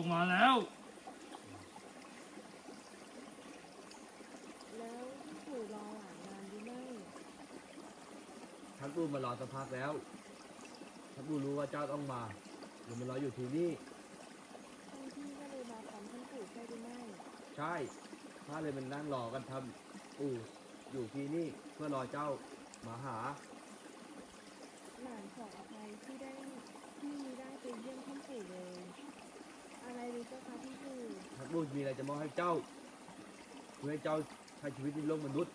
อกมาแล้ว แล้วท่านปู่รอหลานนานหรือไม่ท่านปู่มารอสักพักแล้วท่านปู่รู้ว่าเจ้าต้องมาเดี๋ยวมารออยู่ที่นี่ ท่านพี่ก็เลยมาพร้อมท่านปู่ใช่หรือไม่ใช่ข้าเลยมันนั่งรอกันทำปู่อยู่ที่นี่เพื่อรอเจ้ามาหา หลานขออภัยที่ได้ที่มีได้ไปเยี่ยมท่านปู่เลย อะไรหรือเจ้าคะท่านปู่ท่านปู่มีอะไรจะมอบให้เจ้าเพื่อให้เจ้าใช้ชีวิตในโลกมนุษย์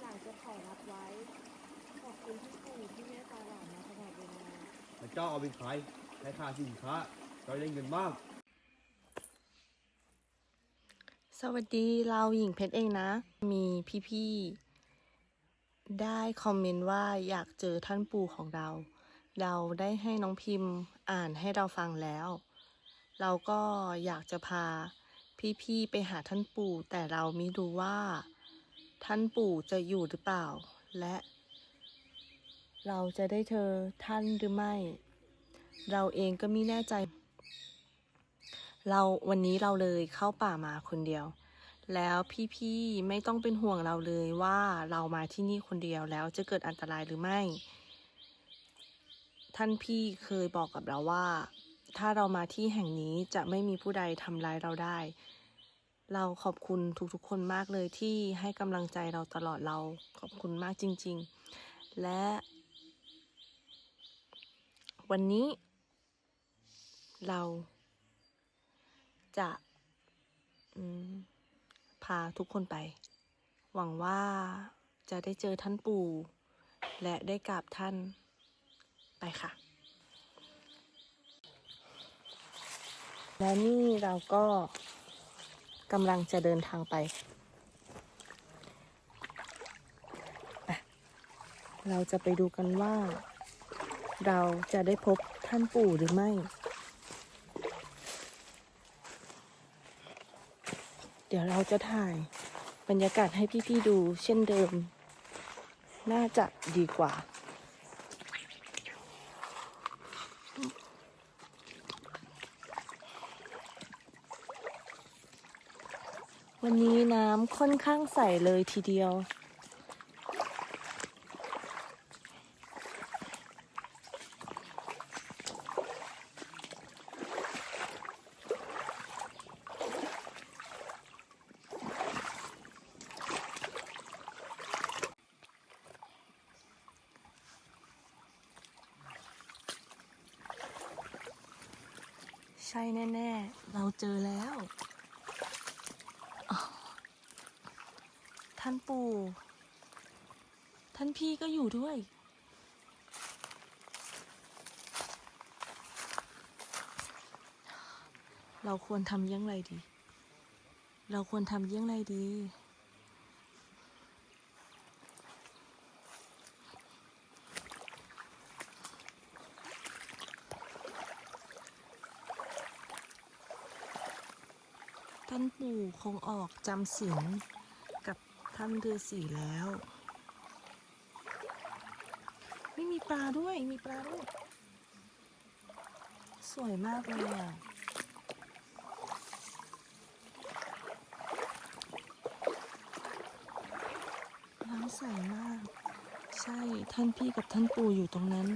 หลานจะขอรับไว้ ขอบคุณท่านปู่ที่เมตตาหลานมาตลอดเวลาแต่เจ้าเอาไปขายให้ค่าสินค้าเจ้าได้เงินมาก สวัสดีเราหญิงเพชรเองนะ มีพี่ๆ ได้คอมเมนต์ว่าอยากเจอท่านปู่ของเรา เราได้ให้น้องพิมพ์อ่านให้เราฟังแล้ว เราก็อยากจะพาพี่ๆ ไปหาท่านปู่ แต่เราไม่รู้ว่า ท่านปู่จะอยู่หรือเปล่า และ เราจะได้เจอท่านหรือไม่ เราเองก็ไม่แน่ใจ เราวันนี้เราเลยเข้าป่ามาคนเดียว แล้วพี่ๆไม่ต้องเป็นห่วงเราเลยว่าเรามาที่นี่คนเดียวแล้วจะเกิดอันตรายหรือไม่ ท่านพี่เคยบอกกับเราว่า ถ้าเรามาที่แห่งนี้จะไม่มีผู้ใดทำร้ายเราได้ เราขอบคุณทุกๆคนมากเลยที่ให้กำลังใจเราตลอดเราขอบคุณมากจริง ๆ และวันนี้ เรา จะพาทุกคนไป หวังว่าจะได้เจอท่านปู่ และได้กราบท่านไปค่ะ และนี่เราก็กำลังจะเดินทางไป เราจะไปดูกันว่า เราจะได้พบท่านปู่หรือไม่ เดี๋ยวเราจะถ่ายบรรยากาศให้พี่ๆดูเช่นเดิม น่าจะดีกว่าวันนี้น้ำค่อนข้างใสเลยทีเดียว ใช่แน่ ๆ เราเจอแล้ว ท่านปู่ ท่านพี่ก็อยู่ด้วย เราควรทำยังไรดี เราควรทำยังไรดีานปู่คงออกจำศีลกับท่านฤาษีแล้ว ไม่มีปลาด้วยมีปลาด้วย สวยมากเลยอะน้ำใสมาก ใช่ท่านพี่กับท่านปู่อยู่ตรงนั้น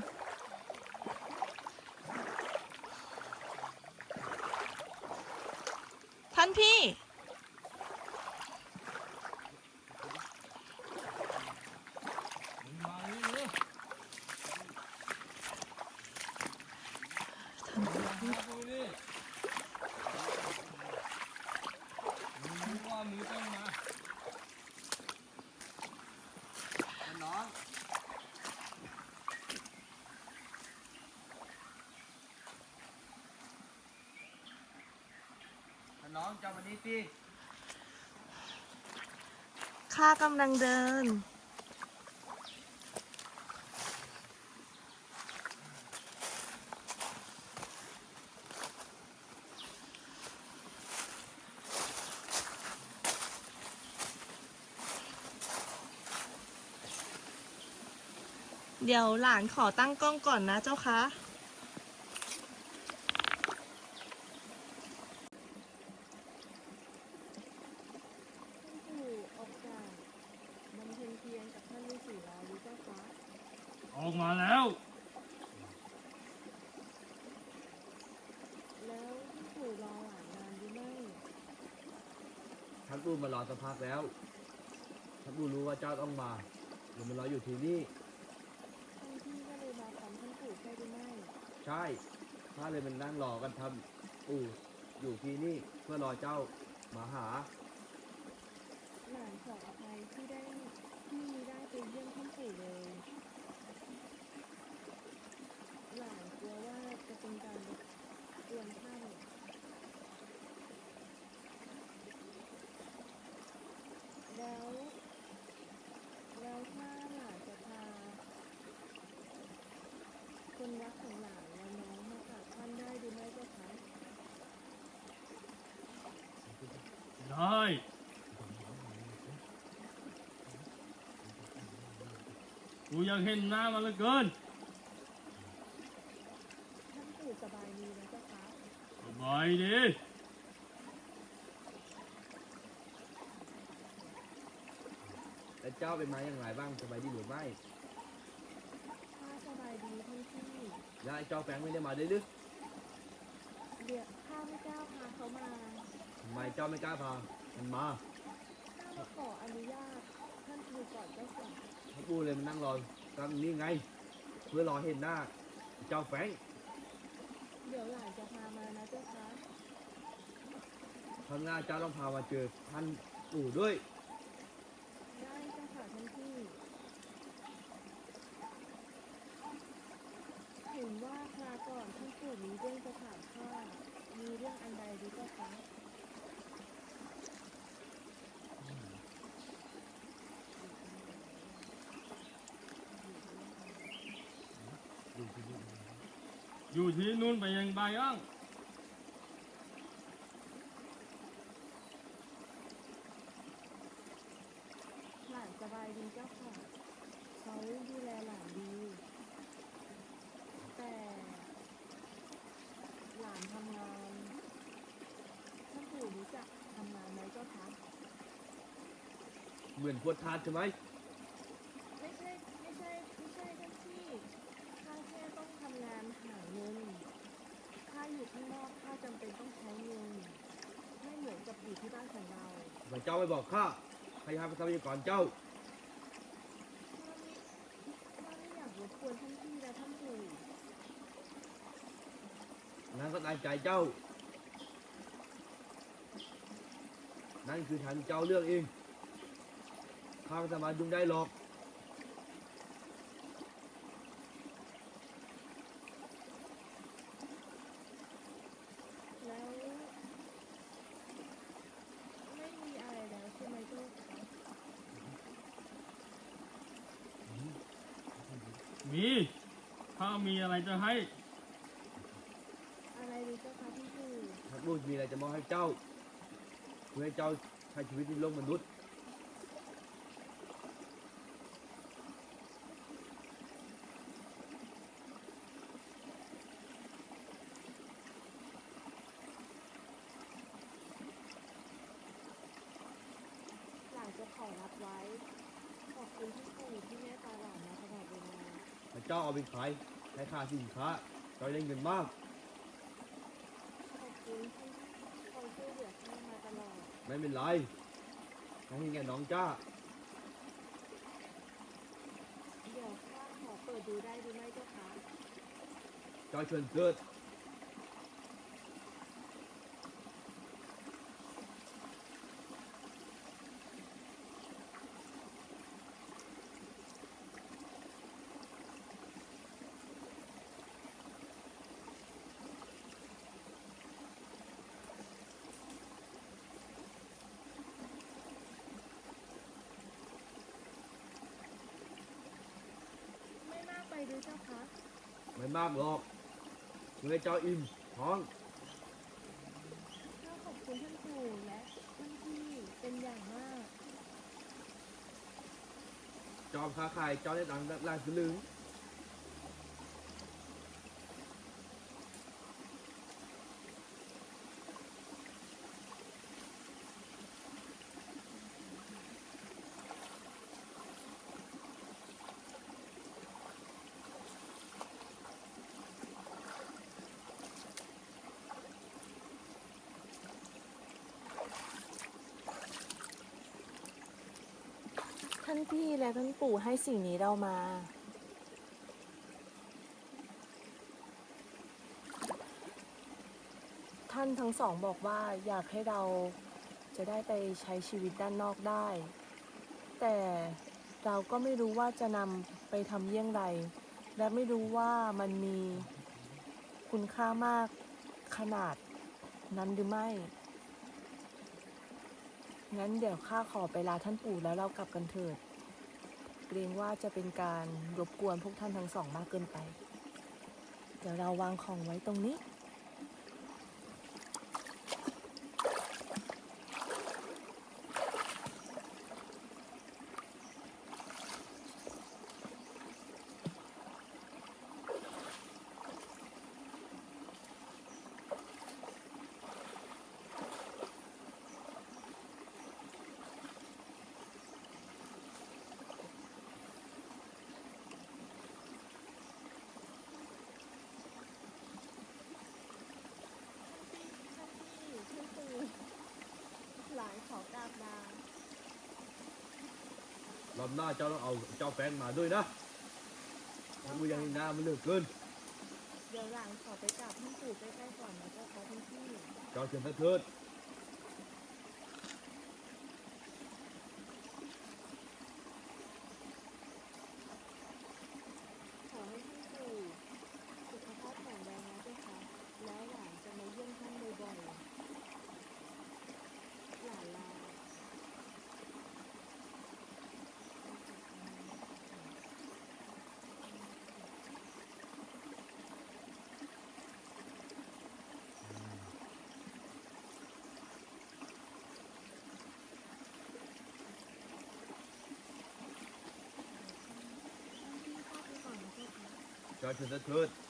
จ้ามานี่สิข้ากำลังเดิน เดี๋ยวหลานขอตั้งกล้องก่อนนะเจ้าค่ะ ออกมาแล้ว แล้วท่านปู่รอหลานนานหรือไม่ท่านปู่มารอสักพักแล้วท่านปู่รู้ว่าเจ้าต้องมาเดี๋ยวมันรออยู่ที่นี่ ท่านพี่ก็เลยมาพร้อมท่านปู่ใช่หรือไม่ใช่ข้าเลยมันนั่งรอกันทำปู่อยู่ที่นี่เพื่อรอเจ้ามาหา หลานขออภัยที่ได้ที่มีได้ไปเยี่ยมท่านปู่เลย หลานกลัวว่าจะเป็นการรบกวนท่าน แล้ว แล้วถ้าหลานจะพา คนรักของหลานและน้องมากราบท่านได้หรือไม่เจ้าคะ ได้ กูอยากเห็นหน้ามันเหลือเกินท่านปู่สบายดีนะเจ้าคะสบายดีแล้วเจ้าเป็นมาอย่างไรบ้างสบายดีหรือไม่ ข้าสบายดีท่านพี่แล้วไอ้เจ้าแฟรงค์ไม่ได้มาด้วยหรือเดี๋ยวข้าไม่กล้าพาเขามาทำไมเจ้าไม่กล้าพา มันมาข้ามาขออนุญาตท่านปู่ก่อนเจ้าค่ะ ท่านปู่เลยมันนั่งรอกันนี่ไง เพื่อรอเห็นหน้า เจ้าแฟรงค์เดี๋ยวหลานจะพามานะเจ้าคะครั้งหน้าเจ้าต้องพามาเจอท่านปู่ด้วย ได้เจ้าค่ะท่านพี่ เห็นว่าคราก่อนท่านปู่มีเรื่องจะถามข้ามีเรื่องอันใดดีเจ้าคะ อยู่ที่นู่นไปยังไงบ้างหลานสบายดีเจ้าค่ะเขาดูแลหลานดี แต่หลานทำงานท่านปู่รู้จักทำงานไหมเจ้าคะ เหมือนพวดทานใช่ไหมไม่ใช่ไม่ใช่ไม่ใช่ท่านพี่ข้าแค่ต้องทำงานหาเงินข้าอยู่ข้างนอกข้าจำเป็นต้องใช้เงิน ไม่เหมือนกับอยู่ที่บ้านของเรา ทำ ไปบอกข้าให้ข้าทรัพยากรเจ้าไม่ข้า ไม่อยากรบกวนท่านพี่และท่านปู่นั่นก็ตามใจเจ้า นั่นคือทางเจ้าเลือกเอง ข้าไม่สามารถยุ่งได้หรอก แล้วไม่มีอะไรแล้วใช่ไหมเจ้าคะ มีถ้ามีอะไรจะให้ อะไรดีเจ้าคะท่านปู่ท่านปู่มีอะไรจะมอบให้เจ้าเพื่อให้เจ้าใช้ชีวิตในโลกมนุษย์ หลานจะขอรับไว้ ขอบคุณท่านปู่ที่เมตตาหลานมาตลอดเวลา ถ้าเจ้าเอาไปขายให้ค่าสินค้าเจ้าได้เงินมาก ขอบคุณที่คอยช่วยเหลือข้ามาตลอด ไม่เป็นไรให้แง่น้องจ้า เดี๋ยวข้าขอเปิดดูได้หรือไม่เจ้าคะ เจ้าเชิญเกิด ไม่มากไปหรือเจ้าคะ ไม่มากหรอกเพื่อให้เจ้าอิ่มท้องข้าขอบคุณท่านปู่และท่านพี่เป็นอย่างมาก จอมค้าขายเจ้าได้ตังค์ล้านสลึง พี่และท่านปู่ให้สิ่งนี้เรามา ท่านทั้งสองบอกว่าอยากให้เราจะได้ไปใช้ชีวิตด้านนอกได้ แต่เราก็ไม่รู้ว่าจะนำไปทำเยี่ยงไร และไม่รู้ว่ามันมีคุณค่ามากขนาดนั้นหรือไม่ งั้นเดี๋ยวข้าขอไปลาท่านปู่แล้วเรากลับกันเถิด เกรงว่าจะเป็นการรบกวนพวกท่านทั้งสองมากเกินไป เดี๋ยวเราวางของไว้ตรงนี้ ท่านพี่ท่านปู่หลานขอกราบลาร อบหน้าเจ้าต้องเอาเจ้าแฟนมาด้วยนะถ้ากูยังหน้ามันเหลือเกิน เดี๋ยวหลานขอไปกราบท่านปู่ใกล้ๆก่อนนะเจ้าค่ะท่านพี่ เจ้าเชิญพระเถิด ขอให้ท่านปู่สุขภาพแข็งแรงนะเจ้าค่ะแล้วหลานจะมาเยี่ยมท่านบ่อยๆหลานลา เจ้าเ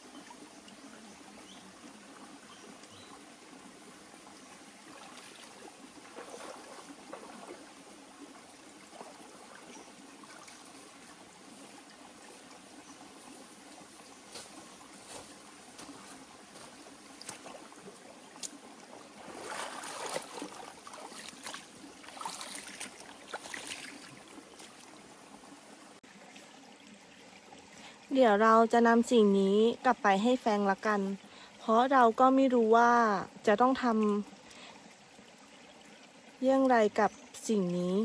เดี๋ยวเราจะนำสิ่งนี้กลับไปให้แฟงละกัน เพราะเราก็ไม่รู้ว่าจะต้องทำเยี่ยงไรกับสิ่งนี้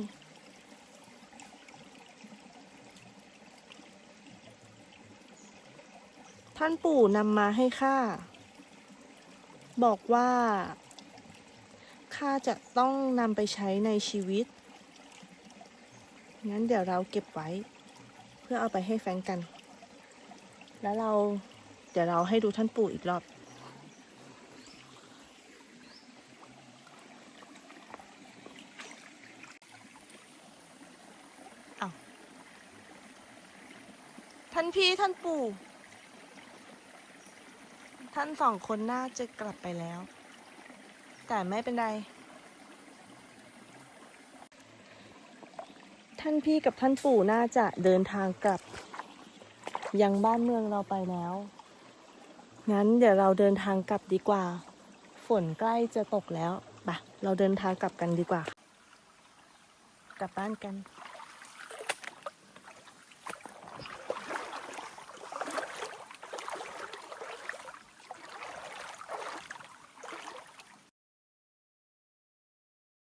ท่านปู่นำมาให้ข้า บอกว่าข้าจะต้องนำไปใช้ในชีวิต งั้นเดี๋ยวเราเก็บไว้ เพื่อเอาไปให้แฟงกัน แล้วเราเดี๋ยวเราให้ดูท่านปู่อีกรอบเอาท่านพี่ท่านปู่ ท่านสองคนน่าจะกลับไปแล้ว แต่ไม่เป็นไร ท่านพี่กับท่านปู่น่าจะเดินทางกลับ ยังบ้านเมืองเราไปแล้ว งั้นเดี๋ยวเราเดินทางกลับดีกว่า ฝนใกล้จะตกแล้วปะเราเดินทางกลับกันดีกว่า กลับบ้านกัน